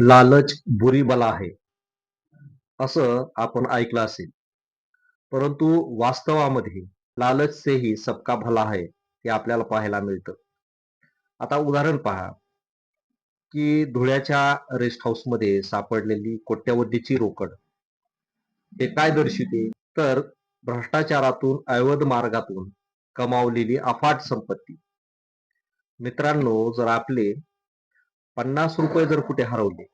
लालच बुरी बला आहे. असं आपण ऐकलं असेल. परंतु वास्तवामध्ये लालच से ही सबका भला आहे हे आपल्याला पाहायला मिळतं. आता उदाहरण पहा. की धुळ्याच्या रेस्ट हाऊसमध्ये सापडलेली कोट्यवधीची रोकड. हे काय दर्शवते तर भ्रष्टाचारातून अवैध मार्गातून कमावलेली अफाट संपत्ती. मित्रांनो जर आपले पन्नास रुपये जर कुठे हरवले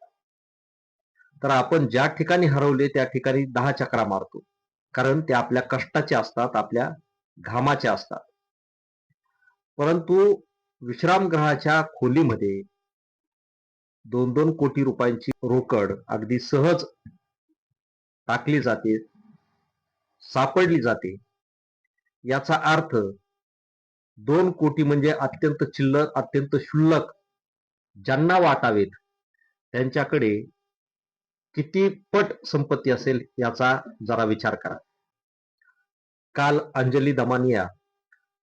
तर आपण ज्या ठिकाणी हरवले त्या ठिकाणी दहा चक्रा मारतो. कारण ते आपल्या कष्टाचे असतात आपल्या घामाचे असतात. परंतु विश्रामगृहाच्या खोलीमध्ये दोन दोन कोटी रुपयांची रोकड अगदी सहज टाकली जाते सापडली जाते. याचा अर्थ दोन कोटी म्हणजे अत्यंत चिल्लर अत्यंत क्षुल्लक ज्यांना वाटावेत त्यांच्याकडे किती पट संपत्ती असेल याचा जरा विचार करा. काल अंजली दमानिया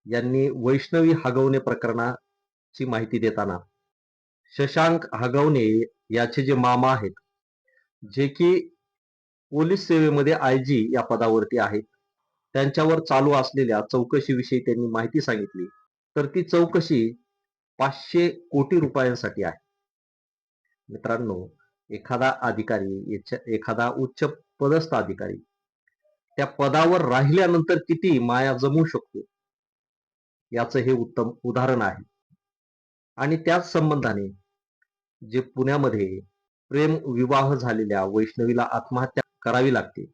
यांनी वैष्णवी हगवणे प्रकरणाची माहिती देताना शशांक हगवणे याचे जे मामा आहेत जे की पोलीस सेवेमध्ये आय जी या पदावरती आहेत त्यांच्यावर चालू असलेल्या चौकशीविषयी त्यांनी माहिती सांगितली. तर ती चौकशी पाचशे कोटी रुपयांसाठी आहे. मित्रांनो एखादा अधिकारी एखादा उच्च पदस्थ अधिकारी त्या पदावर राहिल्यानंतर किती माया जमू शकतो? याचं हे उत्तम उदाहरण आहे. आणि त्याच संबंधाने जे पुण्यामध्ये प्रेम विवाह झालेल्या वैष्णवीला आत्महत्या करावी लागते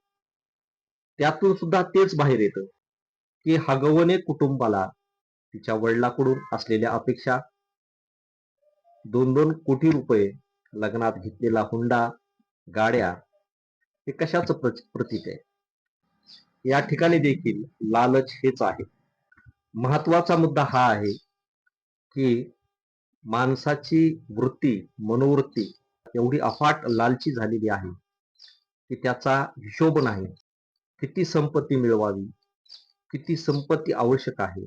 त्यातून सुद्धा तेच बाहेर येतं की हगवणे कुटुंबाला तिच्या वडिलाकडून असलेल्या अपेक्षा दोन दोन कोटी रुपये लग्नात घेतलेला हुंडा गाड्या हे कशाच प्रतीक आहे? या ठिकाणी देखील लालच हेच आहे. महत्त्वाचा मुद्दा हा आहे की माणसाची वृत्ती मनोवृत्ती एवढी अफाट लालची झालेली आहे की त्याचा हिशोब नाही. किती संपत्ती मिळवावी किती संपत्ती आवश्यक आहे?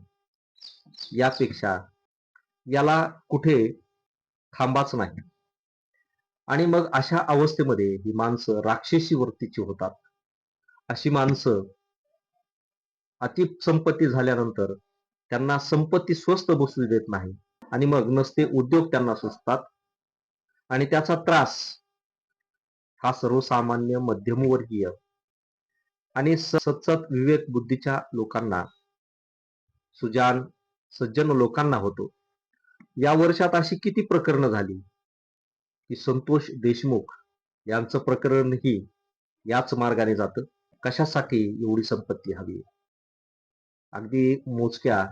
यापेक्षा याला कुठे थांबाच नाही. आणि मग अशा अवस्थेमध्ये ही माणसं राक्षसी वृत्तीची होतात. अशी माणसं अति संपत्ती झाल्यानंतर त्यांना संपत्ती स्वस्त बसू देत नाही. आणि मग नसते उद्योग त्यांना सुचतात. आणि त्याचा त्रास हा सर्वसामान्य मध्यमवर्गीय आणि सतसत विवेक बुद्धीच्या लोकांना सुजान सज्जन लोकांना होतो. या वर्षात अशी किती प्रकरणं झाली? की संतोष देशमुख यांचं प्रकरणही याच मार्गाने जातं. कशासाठी एवढी संपत्ती हवी? अगदी मोजक्या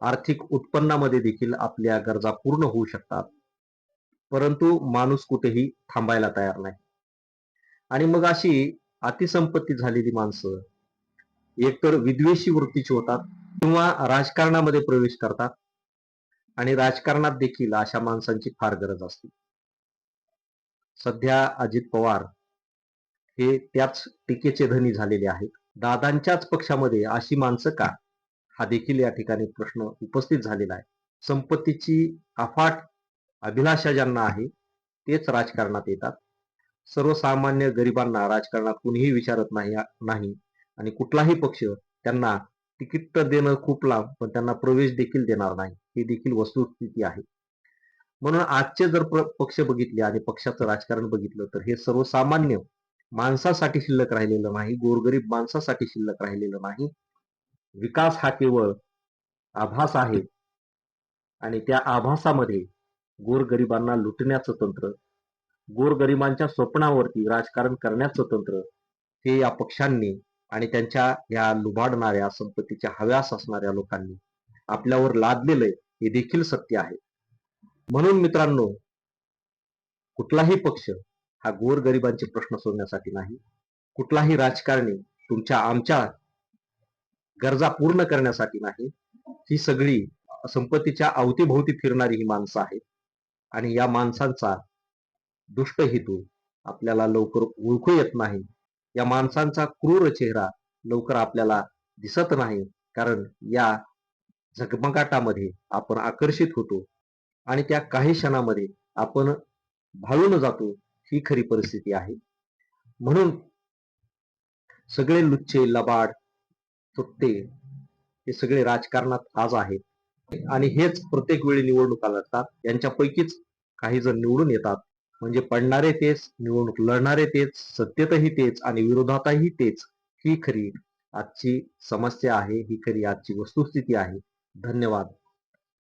आर्थिक उत्पन्नामध्ये देखील आपल्या गरजा पूर्ण होऊ शकतात. परंतु माणूस कुठेही थांबायला तयार नाही. आणि मग अशी अतिसंपत्ती झालेली माणसं एकतर विद्वेषी वृत्तीची होतात किंवा राजकारणामध्ये प्रवेश करतात. आणि राजकारणात देखील अशा माणसांची फार गरज असते. सध्या अजित पवार हे त्याच टीकेचे धनी झालेले आहेत. दादांच्याच पक्षामध्ये अशी माणसं का? हा देखील या ठिकाणी प्रश्न उपस्थित झालेला आहे. संपत्तीची अफाट अभिलाषा ज्यांना आहे तेच राजकारणात येतात. सर्वसामान्य गरिबांना राजकारणात कुणीही विचारत नाही नाही. आणि कुठलाही पक्ष त्यांना तिकीट तर देणं खूप लांब पण त्यांना प्रवेश देखील देणार नाही. ही देखील वस्तुस्थिती आहे. म्हणून आजचे जर पक्ष बघितले आणि पक्षाचं राजकारण बघितलं तर हे सर्वसामान्य माणसासाठी शिल्लक राहिलेलं नाही गोरगरीब माणसासाठी शिल्लक राहिलेलं नाही. विकास हा केवळ आभास आहे. आणि त्या आभासामध्ये गोरगरिबांना लुटण्याचं तंत्र गोरगरिबांच्या स्वप्नावरती राजकारण करण्याचं तंत्र हे या पक्षांनी आणि त्यांच्या या लुबाडणाऱ्या संपत्तीच्या हव्यास असणाऱ्या लोकांनी आपल्यावर लादलेलं हे देखील सत्य आहे. म्हणून मित्रांनो कुठलाही पक्ष हा गोरगरिबांचे प्रश्न सोडण्यासाठी नाही. कुठलाही राजकारणी तुमच्या आमच्या गरजा पूर्ण करण्यासाठी नाही. ही सगळी संपत्तीच्या अवतीभोवती फिरणारी ही माणसं आहेत. आणि या माणसांचा दुष्ट हेतू आपल्याला लवकर ओळखू येत नाही. या माणसांचा क्रूर चेहरा लवकर आपल्याला दिसत नाही कारण या झगमगाटामध्ये आपण आकर्षित होतो आणि त्या काही क्षणामध्ये आपण भाळून जातो ही खरी परिस्थिती आहे. म्हणून सगळे लुच्चे लबाड तुट्टे हे सगळे राजकारणात आज आहेत. आणि हेच प्रत्येक वेळी निवडणुका लढतात यांच्यापैकीच काही जण निवडून येतात. म्हणजे पडणारे तेच निवडणूक लढणारे तेच सत्तेतही तेच आणि विरोधातही तेच ही खरी आजची समस्या आहे ही खरी आजची वस्तुस्थिती आहे. धन्यवाद.